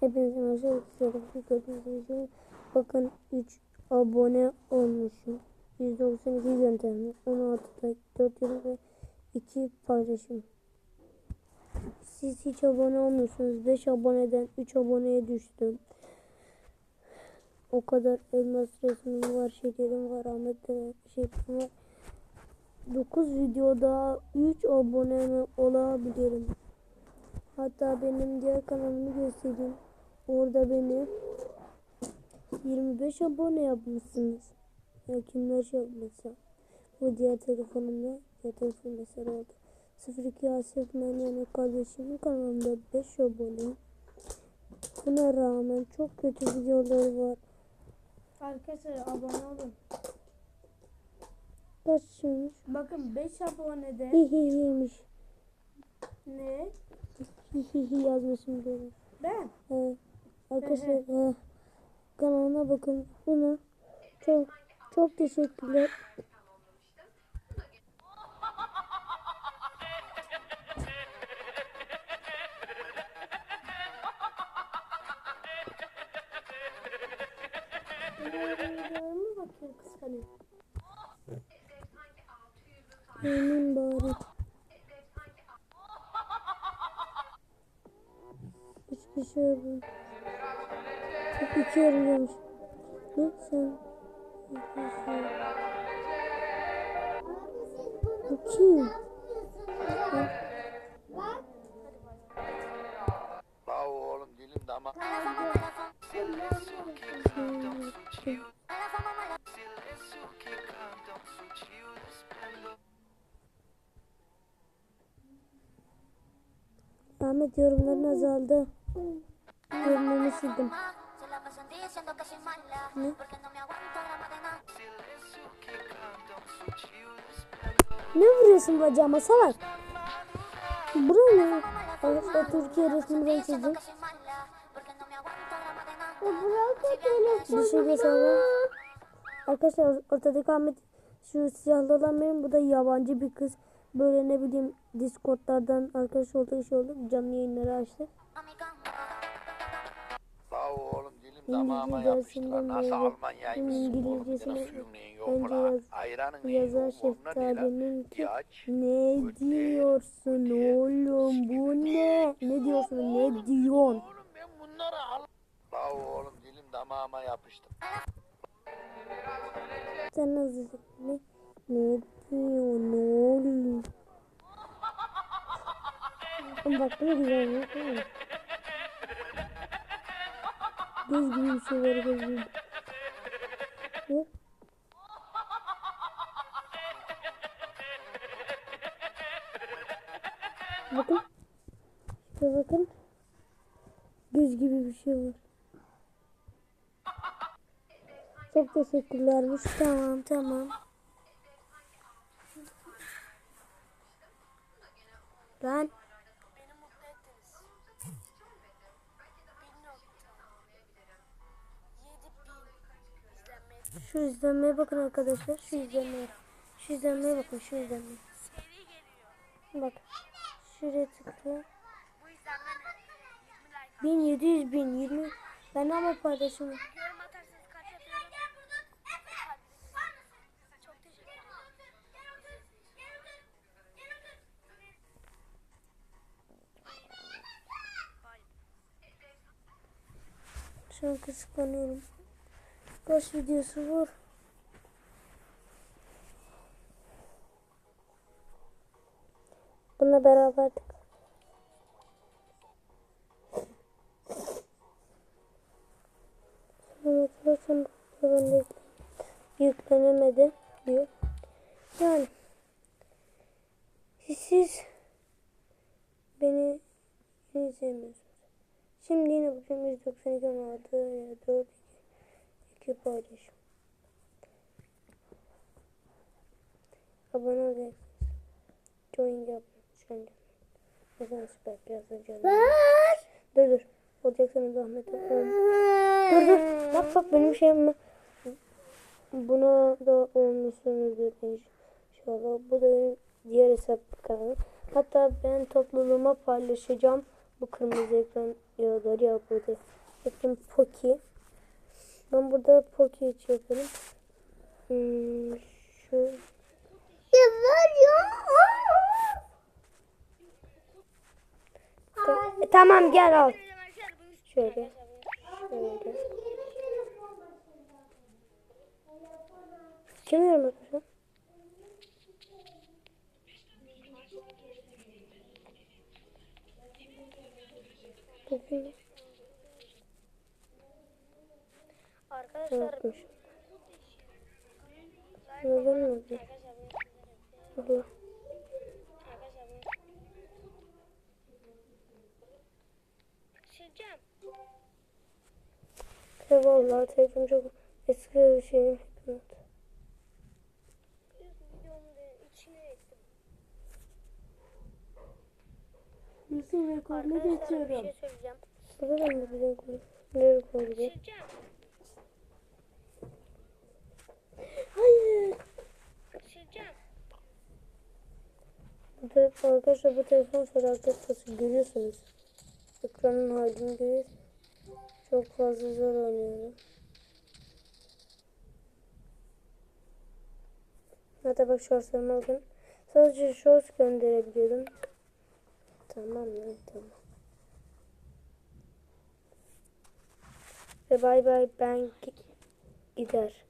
Hepinize merhaba. Gördüğünüz gibi bakın 3 abone olmuşum. 192 gönderme, 16 like, 4 yorum ve 2 paylaşım. Siz hiç abone olmuyorsunuz. 5 aboneden 3 aboneye düştüm. O kadar elmas resmim var, şekerim var, Ahmet'te şeklim var. 9 videoda 3 abone olabilirim. Hatta benim diğer kanalımı göstereyim. Orada beni 25 abone yapmışsınız. Ya kimler şey yapmışsa. Bu diğer telefonumda diğer telefon mesela oldu. 02 Asif yani kardeşimin kanalında 5 abone. Buna rağmen çok kötü videoları var. Arkadaşlar abone olun. Kaçmış? Bakın 5 abonede Hihihiymiş. ne? Hihihi yazmışım diyorum. Ben. Evet. Arkadaşlar e, kanalına bakın. Buna çok çok teşekkürler. Videolarıma bakıyor kıskanıyor. Emin bari. Hiçbir şey yok. Çok iki arıyormuş. Ne sen? Bu kim? La oğlum dilim dama. Ahmet yorumların azaldı. Yorumlarını sildim. Se la pasan diciendo que soy mala, ¿No? porque no me aguanto drama de nada. Ne vuruyorsun bacağıma salak? Bura ne? Arkadaşlar Türkiye resmini ben çizdim. Drama de nada. Bir şey göstereyim. Arkadaşlar ortadaki Ahmet şu siyahlı olan benim. Bu da yabancı bir kız. Böyle ne bileyim Discord'lardan arkadaş olduk şey olduk. Canlı yayınları açtık. A mi damağıma yapıştı dersinden lan. Nasıl böyle Almanya'ymış? Oğlum İngilizcesini senin suyun neyin yok önce lan? yaz- Ayranın neyin yok? Onunla ne lan? şeftalinin ki Bir aç. ne diyorsun oğlum bu ne? Ne diyorsun ne diyorsun? Oğlum ben bunları al. La oğlum dilim damağıma yapıştı. Sen nasıl ne? Ne diyorsun oğlum? Bak ne güzel ya. Göz bir şey var göz gibi. Ne? Bakın. İşte bakın. Göz gibi bir şey var. Çok teşekkürlermiş. Tamam tamam. Ben şu izlenmeye bakın arkadaşlar. Şu izlenmeye. Şu izlenmeye bakın. Şu izlenmeye. Bak. Şuraya tıkla. 1700 bin 20 ben ama paylaşımı şu an kıskanıyorum. Kaç videosu var? Bununla beraberdik. Ben de yüklenemedi diyor. Yani siz beni sevmiyorsunuz. Şimdi yine bakıyorum 192 16 ya 4 2 paylaşım. Abone olacaksınız. Join yapın. Mesela süper birazdan canım. Dur dur. Olacaksanız Ahmet. Dur dur. Bak bak benim şeyim. Buna da olmuşsunuzdur inşallah. Bu da benim diğer hesap kanalım. Hatta ben topluluğuma paylaşacağım. Bu kırmızı ekran ya doğru ya burada. Bakın Poki. Ben burada Poki için yapıyorum. Hmm, şu Ya ver ya. E, tamam gel al. Şöyle. Şöyle. Kim yapıyorsun? Bugün Arkadaşlar. Neden mi? Allah. sileceğim. Ya vallahi telefon çok eski bir şeyim. Evet. Yusuf bir geçiyorum. şey. Burada da mı bizim koy? Nereye koyacağız? Sileceğim. Hayır. Sileceğim. Bu arkadaşlar bu telefon felaket görüyorsunuz. Ekranın halini görüyorsunuz. Çok fazla zor oynuyorum. Hatta bak shortslarıma bakın. Sadece shorts gönderebiliyordum. Tamam lan tamam. Ve bay bay ben gi- gider.